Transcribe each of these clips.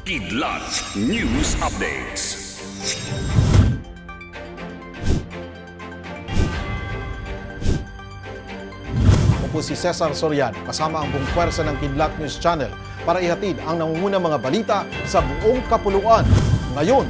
Kidlat News Updates. Ako po si Cesar Soriano kasama ang buong pwersa ng Kidlat News Channel para ihatid ang nangungunang mga balita sa buong kapuluan. Ngayon,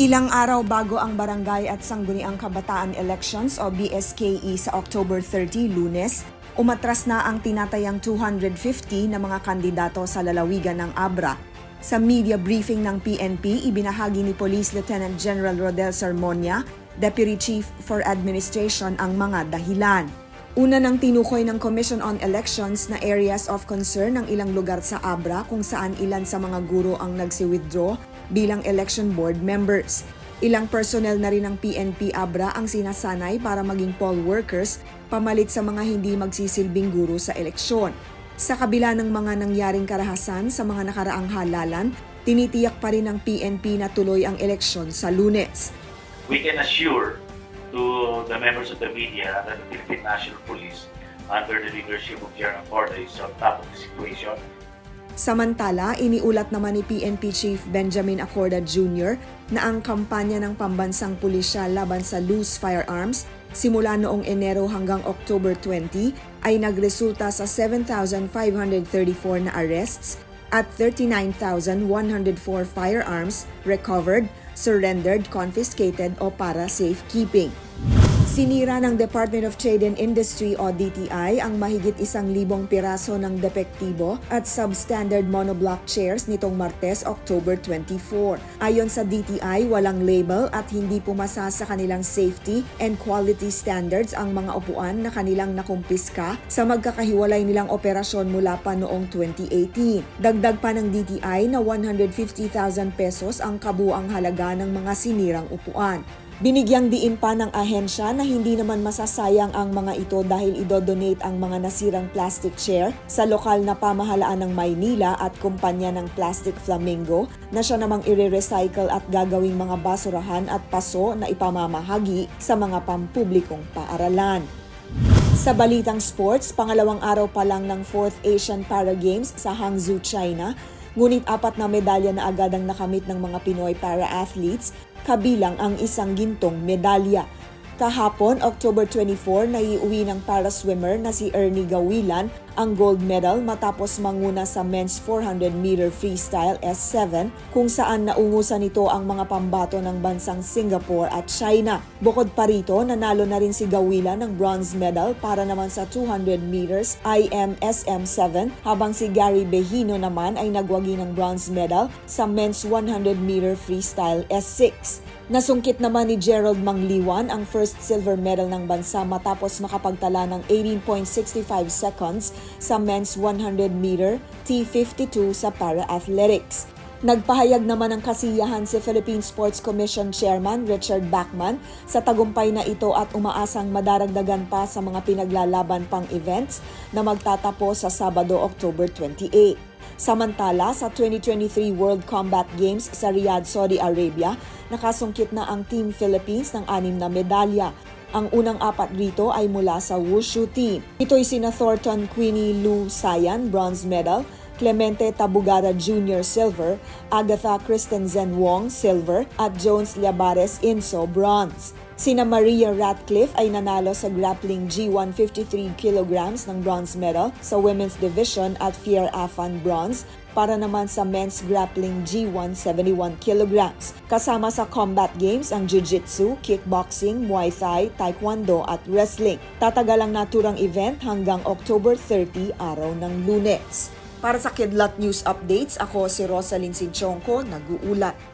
Ilang araw bago ang Barangay at Sangguniang Kabataan Elections o BSKE sa October 30, lunes, umatras na ang tinatayang 250 na mga kandidato sa lalawigan ng Abra. Sa media briefing ng PNP, ibinahagi ni Police Lieutenant General Rodel Sarmonia, Deputy Chief for Administration ang mga dahilan. Una nang tinukoy ng Commission on Elections na areas of concern ng ilang lugar sa Abra kung saan ilan sa mga guro ang nagsi-withdraw bilang election board members. Ilang personnel na rin ng PNP Abra ang sinasanay para maging poll workers pamalit sa mga hindi magsisilbing guro sa eleksyon. Sa kabila ng mga nangyaring karahasan sa mga nakaraang halalan, tinitiyak pa rin ng PNP na tuloy ang eleksyon sa lunes. we can assure to the members of the media that the Philippine National Police, under the leadership of General Corda, is on top of the situation. Samantala, iniulat naman ni PNP Chief Benjamin Acorda Jr. na ang kampanya ng pambansang pulisya laban sa loose firearms simula noong Enero hanggang October 20 ay nagresulta sa 7,534 na arrests at 39,104 firearms recovered, surrendered, confiscated o para safekeeping. Sinira ng Department of Trade and Industry o DTI ang mahigit isang libong piraso ng depektibo at substandard monoblock chairs nitong Martes, October 24. Ayon sa DTI, walang label at hindi pumasa sa kanilang safety and quality standards ang mga upuan na kanilang nakumpiska sa magkakahiwalay nilang operasyon mula pa noong 2018. Dagdag pa ng DTI na 150,000 pesos ang kabuang halaga ng mga sinirang upuan. Binigyang diin pa ng ahensya na hindi naman masasayang ang mga ito dahil idodonate ang mga nasirang plastic chair sa lokal na pamahalaan ng Maynila at kumpanya ng Plastic Flamingo na siya namang ire-recycle at gagawing mga basurahan at paso na ipamamahagi sa mga pampublikong paaralan. Sa balitang sports, pangalawang araw pa lang ng 4th Asian Para Games sa Hangzhou, China, ngunit apat na medalya na agad ang nakamit ng mga Pinoy para-athletes, kabilang ang isang gintong medalya. Kahapon, October 24, naiuwi ng para-swimmer na si Ernie Gawilan ang gold medal matapos manguna sa men's 400-meter freestyle S7 kung saan naungusan nito ang mga pambato ng bansang Singapore at China. Bukod pa rito, nanalo na rin si Gawilan ng bronze medal para naman sa 200 meters IMSM7 habang si Gary Behino naman ay nagwagi ng bronze medal sa men's 100-meter freestyle S6. Nasungkit naman ni Gerald Mangliwan ang first silver medal ng bansa matapos makapagtala ng 18.65 seconds sa men's 100-meter T52 sa para-athletics. Nagpahayag naman ng kasiyahan si Philippine Sports Commission Chairman Richard Bachman sa tagumpay na ito at umaasang madaragdagan pa sa mga pinaglalaban pang events na magtatapos sa Sabado, October 28. Samantala, sa 2023 World Combat Games sa Riyadh, Saudi Arabia, nakasungkit na ang Team Philippines ng anim na medalya. Ang unang apat rito ay mula sa Wushu team. Ito'y sina Thornton Queenie Lou Sayan, bronze medal, Clemente Tabugara Jr. Silver, Agatha Christensen Wong Silver, at Jones Liabares Inso Bronze. Sina Maria Ratcliffe ay nanalo sa grappling G153 kilograms ng bronze medal sa women's division at Fier Afan bronze para naman sa men's grappling G171 kilograms. Kasama sa combat games ang jiu-jitsu, kickboxing, muay thai, taekwondo at wrestling. Tatagal ang naturang event hanggang October 30 araw ng lunes. Para sa Kidlat News Updates, ako si Rosalyn Sinchonko, nag-uulat.